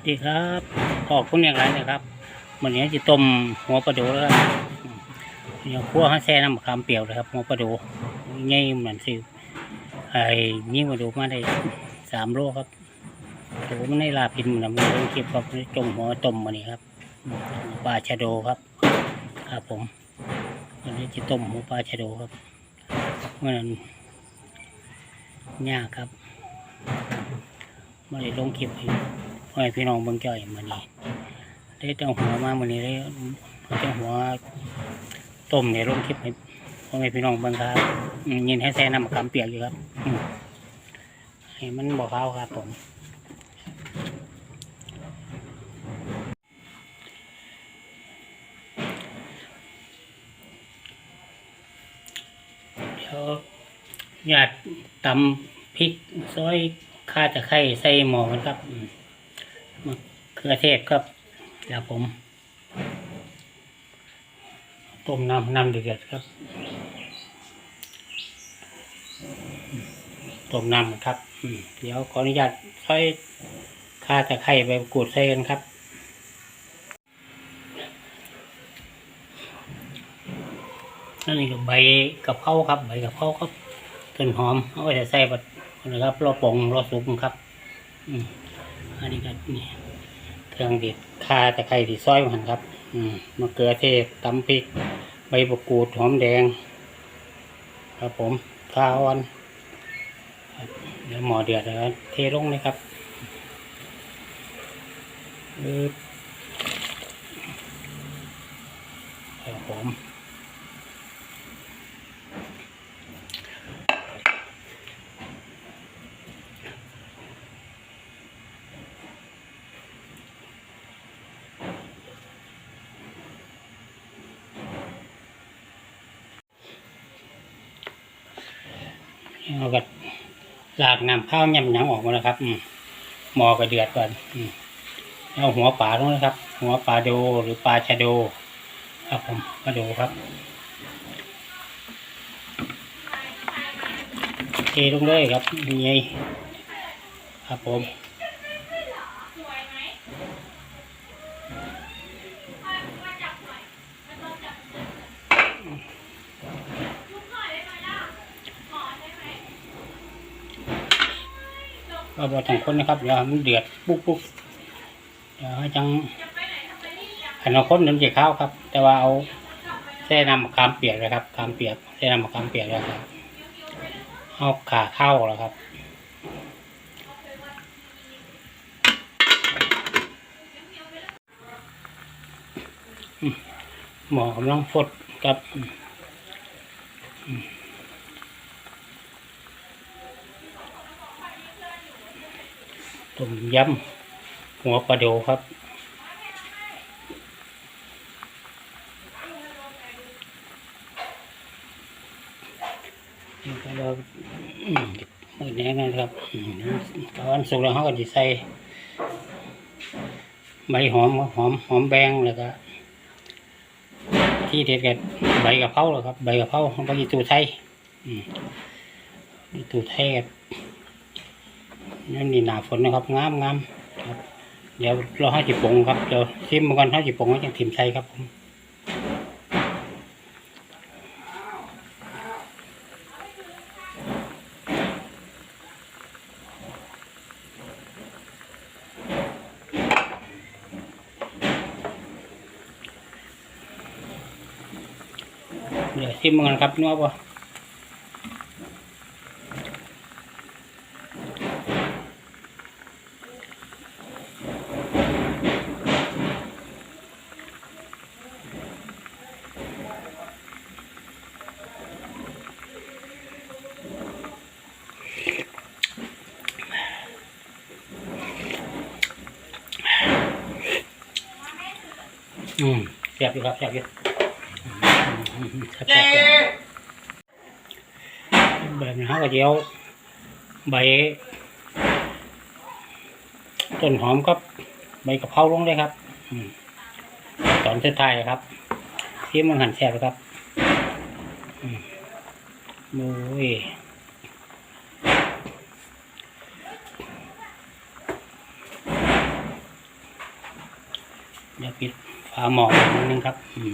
สดีครับขอบคุณอย่างไรนะครับวันนี้จะต้มหัวปลาดูแล้วครับอืมเดี๋ยวคั่วให้แช่น้ำมะขามเปรี้ยกเลยครับ หัวปลาดูง่ายเหมือนสิไอ้ยิ่มาดูมาได้สามโลครับถือว่ามันได้ลาบินนะมันต้องเก็บครับจมหัวต้มมานี่ครับปลาชะโดครับ ครับผมวันนี้จะต้มหัวปลาชะโดครับเมื่อนั้นยากครับมาได้ลงคลิป ให้พ่อแม่พี่น้องเบิ่งจ่อยมานี่ได้ตั้งหัวมามานี่ได้เอาตั้งหัวต้มในลงคลิปให้พ่อแม่พี่น้องเบิ่งครับยินให้แซ่น้ำมะขามเปียกอยู่ครับให้มันบอกข้าวครับผมเดี๋ยวญาติตำพริกซอยข้าตะไคร้ใส่หม้อมันครับอืมะเขือเทศครับแล้วผมต้มน้ำน้ำเดือดครับต้มน้ำครับเดี๋ยวขออนุญาตซอยข้าตะไคร้ใบกูดใส่กันครับนั่นนี่ก็ใบกะเพราครับ ใบกะเพราครับต้นหอมเอาไว้ใส่บัดนะครับรอปองรอสุกครับ อืมอันนี้ก็นี่ เครื่องเด็ดข่าตะไคร้ที่ซอยมันครับ อืมมะเขือเทศตำพริก ใบมะกรูดหอมแดง ครับผมข้าวอ่อนเดี๋ยวหมอเดือดแล้วเทลงเลยครับปึ๊บครับผม เอากัลากน้ำข้าวยำหยังออกมาแล้วครับ อืมหมอก็เดือดก่อนอืมเอาหัวปลาลงนะครับ หัวปลาโดหรือปลาชะโด ครับผมมาดูครับเทลงเลยครับนี่ไงครับผม ก็บอทั้งคนนะครับเดี๋ยวมันเดือดปุ๊บปุ๊บเดี๋ยวให้จังขันเอาคนน้ำเจียวข้าวครับ แต่ว่าเอาแช่น้ำมะขามเปียกเลยครับขามเปียกแช่น้ำมะขามเปียกแล้วครับเอาขาเข้าแล้วครับหมอกำลังฟดกับอื ต้มยำหัวปลาโดครับ นี่ก็เราอืมมือแดงนะครับอืมตอนสุกแล้วเขาก็จะใส่ใบหอมหอมหอมแบงแล้วก็ที่เด็ดกับใบกะเพราหรอครับ ใบกะเพราของปลาตูไทยตูไทยครับ นั่นนี่หนาฝนนะครับงามงามครับ เดี๋ยวราให้าจิปงครับเดี๋ยวชิมมาก่อนห้าจิปงให้จังถิ่มใส่ครับผมเดี๋ยวชิมมาก่อนครับนัวปะ อืมแซ่บอยู่ครับแซ่บอยู่อืมแซ่บแซ่บแซ่บแบบนี้เขาก็เดี๋ยวใบต้นหอมกับใบกะเพราลงเลยครับอืมตอนสุดท้ายครับที่มันหั่นแซ่บครับอืมโอ้ยเดี๋ยวปิด ฝาหม้ออีกนิดนึงครับอืม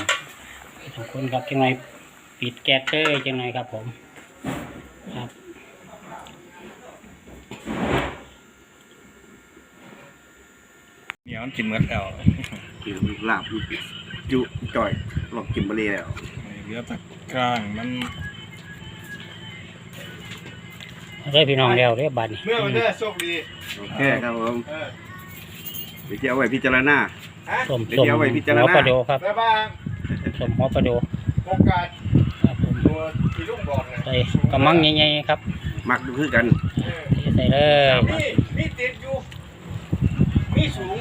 ขอบคุณครับจังไรปิดแก๊สเต้ยจังไรครับผมครับเหนียวมันกินเหมือนแล้วกินลาบจุจ่อยลองกินบะเรีแล้วเหลือแตะกลางมันได้พี่น้องแล้วเรียบบัตรนี่เมื่อวันนี้โชคดีโอเคครับผมเออเดี๋ยวจะเอาไว้พิจารณา ส้มเดี๋ยวส้มเอาไว้พิจารณาหัวปลาโดครับแม่บ้านส้มหัวปลาโดโอกาสครับผมตัวที่ลุงบอกนะใส่กระมังใหญ่ๆครับ มักดูคือกันเออใส่เลยมีมีติดอยู่มีสูง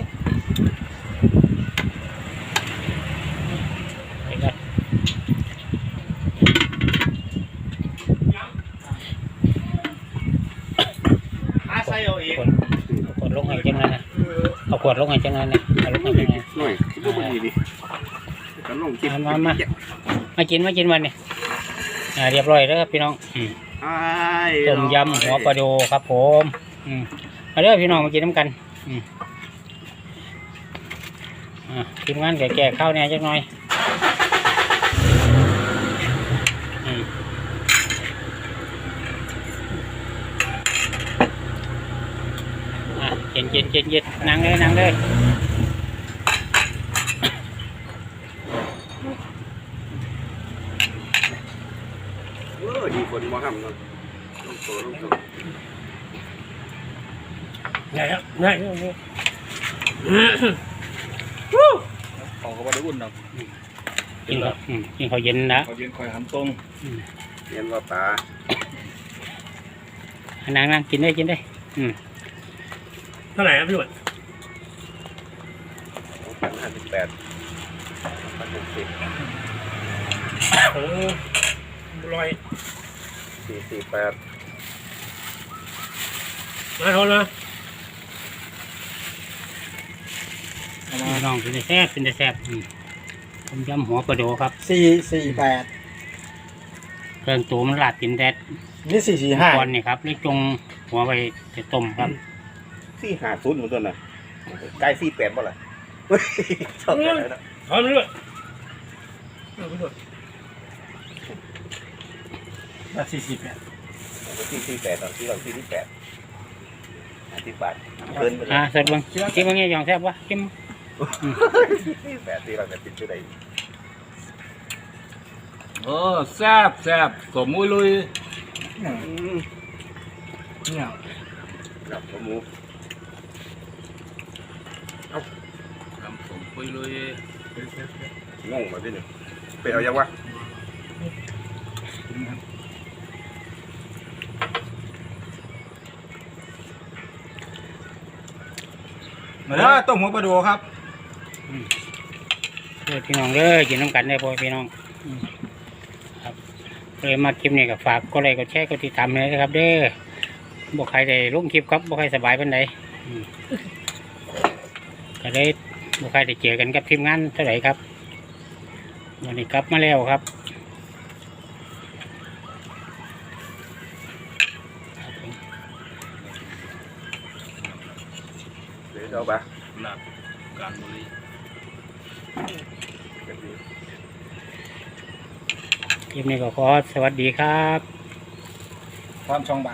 ใส่ครับหาใส่เอาเองขวดขวดลงให้จังเลยนะเอาข วดลงให้จังเลยนะเอาลงให้จังเลยหน่อยคิดว่าบะเรีดีกันลองคิดมามามากินมากินวันนี้อ่าเรียบร้อยแล้วครับพี่น้องอืมอ้ายต้มยำหัวปลาโดครับผมอืมมาเด้อพี่น้องมากินน้ำกันอืมอ่าทีมงานแก่ๆข้าวเนี่ยจักหน่อยอืมอะเย็ นเย็นเย็นเย็นนั่งเลยนั่งเลยเออดีคนมาห้ำเนาะลงตัวลงตัวได้แล้วได้แล้วเขาก็บ่ได้อุ่นหรอกกินข้าวอืมกินเขาเย็นนะเขาเย็นคอยหันตรงเรียนว่าป่านั่งนั่งกินได้กินได้อืม เท่าไหร่ครับพี่หวนพันห้าสิบแปดพันหกสิบโอ้ร้อยสี่สี่แปดมาเท่านะเอามาพี่น้องกินได้แซ่บกินได้แซ่บอืมต้มยำหัวปลาโดครับสี่สี่แปดเครื่องตูมันลาดกินแดดนี่สี่สี่ห้าก่อนนี่ครับนี่จงหัวไปจะต้มครับ สี่ห้าศูนย์เหมือนกันนะใกล้สี่แปดบ่ล่ะเฮ้ยชอบแต่ไหนนะพร้อมด้วยเอาพี่หวนมาสี่สี่แปดสี่สี่แปดตอนที่เราสี่ที่แปดห้าสิบบาทเกินไปเลอ่ายสดเบังกินบางอย่างแซ่บวะกินสี่แปดที่เราจะติดอยู่ไหนโอ้แซ่บแซ่บสมมุยลุยอืมเนี่ยกับหมูำสมมุยลุยงงมาที่หนึ่งไปเอายังวะมาเด้อต้มหัวปลาโดครับเด้อพี่น้องเด้อกินน้ำกันได้พอพี่น้องครับเลยมาคลิปนี้ก็ฝากก็เลยก็แชร์ก็ติดตามเลยนะครับ เด้อบอกใครได้ลงคลิปครับบอกใครสบายเป็นไดอืมก็ได้ บอกใครได้เจอกันกับทีมงานเท่าไหร่ครับวันนี้กลับมาแล้วครับครับผมเดี๋ยวเอาไปหลักการบริคลิปนี้ก็ขอสวัสดีครับ ความช่องบา